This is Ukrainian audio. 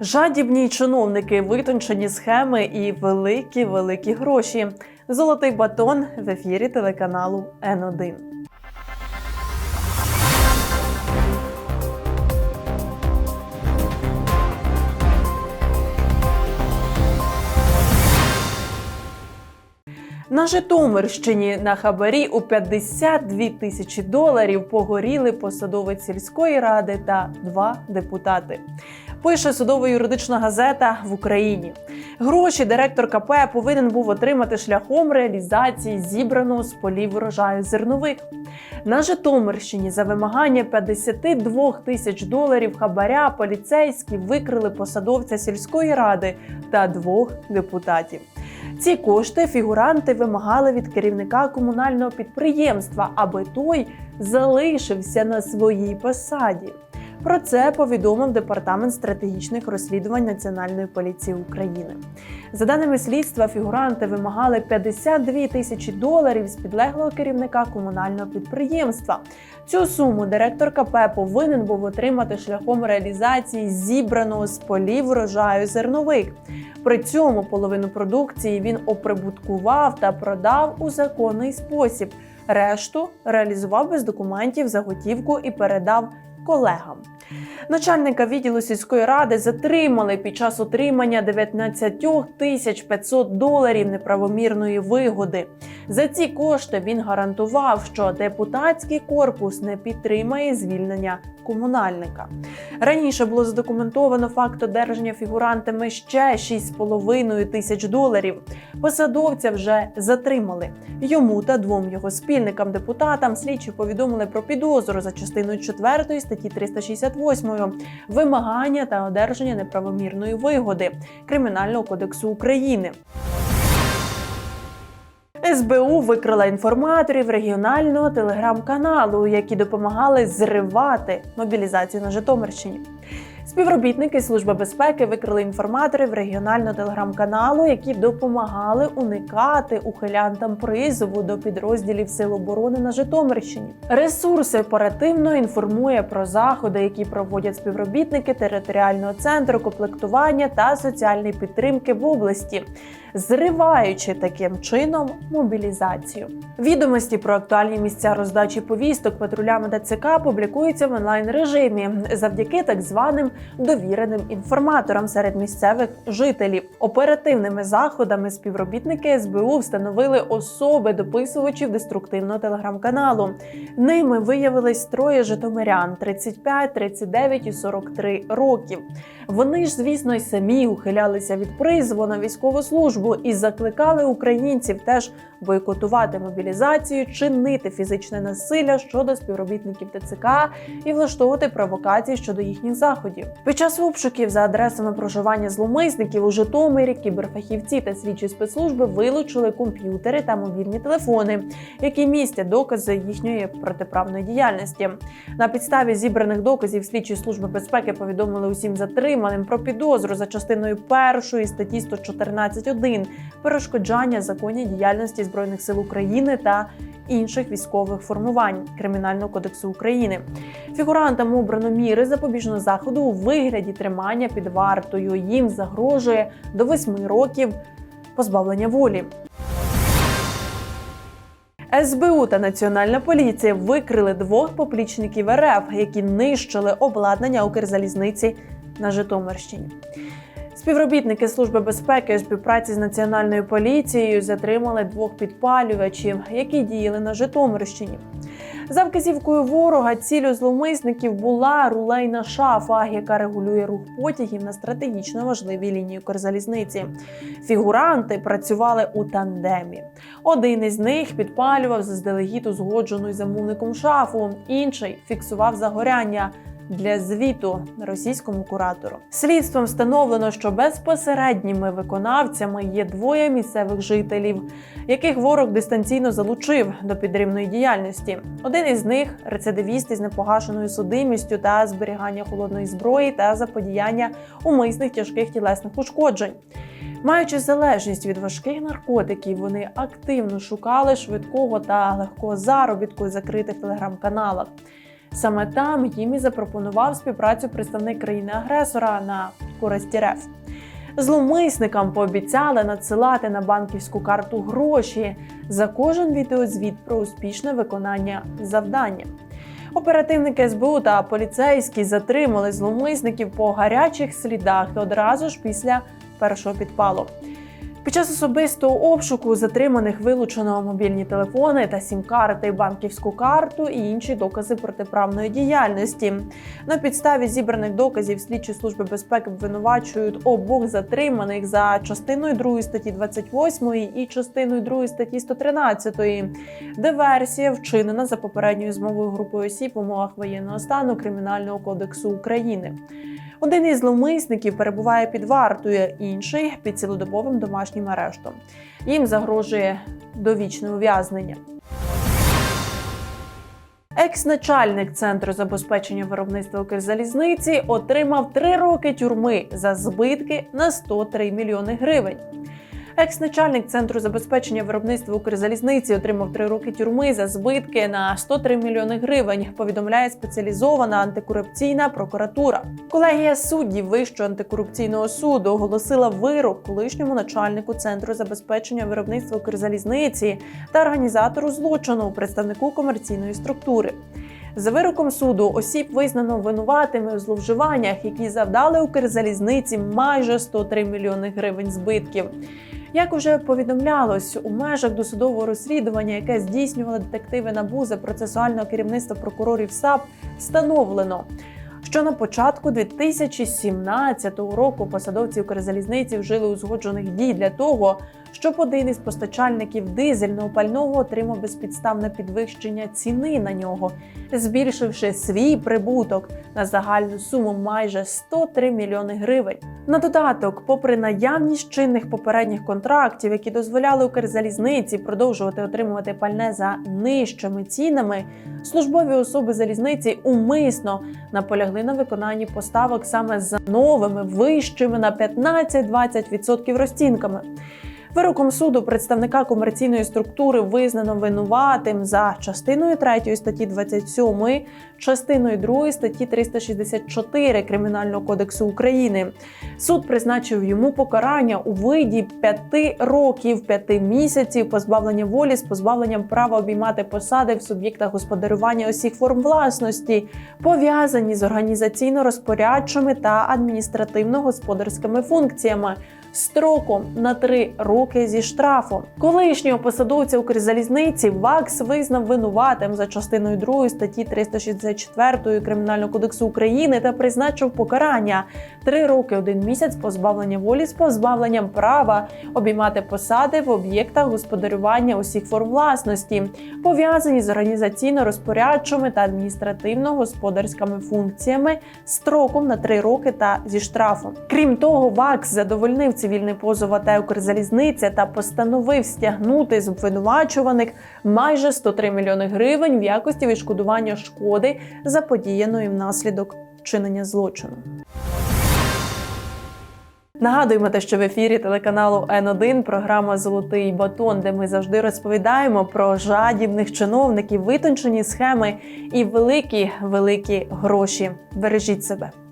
Жадібні чиновники, витончені схеми і великі великі гроші. Золотий батон в ефірі телеканалу Н1. На Житомирщині на хабарі у 52 тисячі доларів погоріли посадовець сільської ради та два депутати. Пише судово-юридична газета в Україні. Гроші директор КП повинен був отримати шляхом реалізації зібраного з полів врожаю зернових. На Житомирщині за вимагання 52 тисяч доларів хабаря поліцейські викрили посадовця сільської ради та двох депутатів. Ці кошти фігуранти вимагали від керівника комунального підприємства, аби той залишився на своїй посаді. Про це повідомив департамент стратегічних розслідувань Національної поліції України. За даними слідства, фігуранти вимагали 52 тисячі доларів з підлеглого керівника комунального підприємства. Цю суму директор КП повинен був отримати шляхом реалізації зібраного з полів врожаю зернових. При цьому половину продукції він оприбуткував та продав у законний спосіб. Решту реалізував без документів за готівку і передав колегам. Начальника відділу сільської ради затримали під час отримання 19 тисяч 500 доларів неправомірної вигоди. За ці кошти він гарантував, що депутатський корпус не підтримає звільнення комунальника. Раніше було задокументовано факт одержання фігурантами ще 6,5 тисяч доларів. Посадовця вже затримали. Йому та двом його спільникам депутатам слідчі повідомили про підозру за частиною 4 статті 368 вимагання та одержання неправомірної вигоди Кримінального кодексу України. СБУ викрила інформаторів регіонального телеграм-каналу, які допомагали зривати мобілізацію на Житомирщині. Співробітники Служби безпеки викрили інформаторів регіонального телеграм-каналу, які допомагали уникати ухилянтам призову до підрозділів Сил оборони на Житомирщині. Ресурс оперативно інформує про заходи, які проводять співробітники територіального центру комплектування та соціальної підтримки в області, зриваючи таким чином мобілізацію. Відомості про актуальні місця роздачі повісток патрулями ДЦК публікуються в онлайн режимі завдяки так званим довіреним інформаторам серед місцевих жителів. Оперативними заходами співробітники СБУ встановили особи дописувачів деструктивного телеграм-каналу. Ними виявились троє житомирян 35, 39 і 43 років. Вони ж, звісно, й самі ухилялися від призову на військову службу і закликали українців теж бойкотувати мобілізацію, чинити фізичне насилля щодо співробітників ТЦК і влаштовувати провокації щодо їхніх заходів. Під час обшуків за адресами проживання зловмисників у Житомирі кіберфахівці та слідчі спецслужби вилучили комп'ютери та мобільні телефони, які містять докази їхньої протиправної діяльності. На підставі зібраних доказів слідчі служби безпеки повідомили усім затриманим про підозру за частиною першої статті 114.1 перешкоджання законній діяльності збройних сил України та інших військових формувань Кримінального кодексу України. Фігурантам обрано міри запобіжного заходу у вигляді тримання під вартою. Їм загрожує до 8 років позбавлення волі. СБУ та Національна поліція викрили двох поплічників РФ, які нищили обладнання Укрзалізниці на Житомирщині. Співробітники Служби безпеки у співпраці з національною поліцією затримали двох підпалювачів, які діяли на Житомирщині. За вказівкою ворога цілю зловмисників була рулейна шафа, яка регулює рух потягів на стратегічно важливій лінії Укрзалізниці. Фігуранти працювали у тандемі. Один із них підпалював заздалегідь узгоджену замовником шафу, інший фіксував загоряння для звіту російському куратору. Слідством встановлено, що безпосередніми виконавцями є двоє місцевих жителів, яких ворог дистанційно залучив до підривної діяльності. Один із них рецидивіст із непогашеною судимістю та зберігання холодної зброї та заподіяння умисних тяжких тілесних ушкоджень. Маючи залежність від важких наркотиків, вони активно шукали швидкого та легкого заробітку у закритих телеграм-каналах. Саме там їм і запропонував співпрацю представник країни-агресора на користь РФ. Зловмисникам пообіцяли надсилати на банківську карту гроші за кожен відеозвіт про успішне виконання завдання. Оперативники СБУ та поліцейські затримали зловмисників по гарячих слідах одразу ж після першого підпалу. Під час особистого обшуку затриманих вилучено мобільні телефони та сім-карти, банківську карту і інші докази протиправної діяльності. На підставі зібраних доказів слідчі служби безпеки обвинувачують обох затриманих за частиною 2 статті 28 і частиною 2 статті 113, де версія вчинена за попередньою змовою групою осіб в умовах воєнного стану Кримінального кодексу України. Один із зловмисників перебуває під вартою, інший під цілодобовим домашнім арештом. Їм загрожує довічне ув'язнення. Екс-начальник центру забезпечення виробництва Укрзалізниці отримав три роки тюрми за збитки на 103 мільйони гривень. Екс-начальник центру забезпечення виробництва Укрзалізниці отримав три роки тюрми за збитки на 103 мільйони гривень. Повідомляє спеціалізована антикорупційна прокуратура. Колегія суддів Вищого антикорупційного суду оголосила вирок колишньому начальнику центру забезпечення виробництва Укрзалізниці та організатору злочину представнику комерційної структури. За вироком суду осіб визнано винуватими у зловживаннях, які завдали Укрзалізниці майже 103 мільйони гривень збитків. Як уже повідомлялось, у межах досудового розслідування, яке здійснювали детективи НАБУ за процесуального керівництва прокурорів САП, встановлено, що на початку 2017 року посадовці Укрзалізниці вжили узгоджених дій для того, щоб один із постачальників дизельного пального отримав безпідставне підвищення ціни на нього, збільшивши свій прибуток на загальну суму майже 103 мільйони гривень. На додаток, попри наявність чинних попередніх контрактів, які дозволяли Укрзалізниці продовжувати отримувати пальне за нижчими цінами, службові особи залізниці умисно наполягли на виконанні поставок саме за новими вищими на 15-20% розцінками. Вироком суду представника комерційної структури визнано винуватим за частиною 3 статті 27, частиною 2 статті 364 Кримінального кодексу України. Суд призначив йому покарання у виді 5 років 5 місяців позбавлення волі з позбавленням права обіймати посади в суб'єктах господарювання усіх форм власності, пов'язані з організаційно-розпорядчими та адміністративно-господарськими функціями строком на три роки зі штрафом. Колишнього посадовця Укрзалізниці ВАКС визнав винуватим за частиною 2 статті 364 Кримінального кодексу України та призначив покарання три роки один місяць позбавлення волі з позбавленням права обіймати посади в об'єктах господарювання усіх форм власності, пов'язані з організаційно-розпорядчими та адміністративно-господарськими функціями строком на три роки та зі штрафом. Крім того, ВАКС задовольнив цивільний позов АТ Укрзалізниця та постановив стягнути з обвинувачуваних майже 103 мільйони гривень в якості відшкодування шкоди заподіяної внаслідок вчинення злочину. Нагадуємо те, що в ефірі телеканалу Н1 програма Золотий батон, де ми завжди розповідаємо про жадібних чиновників, витончені схеми і великі великі гроші. Бережіть себе.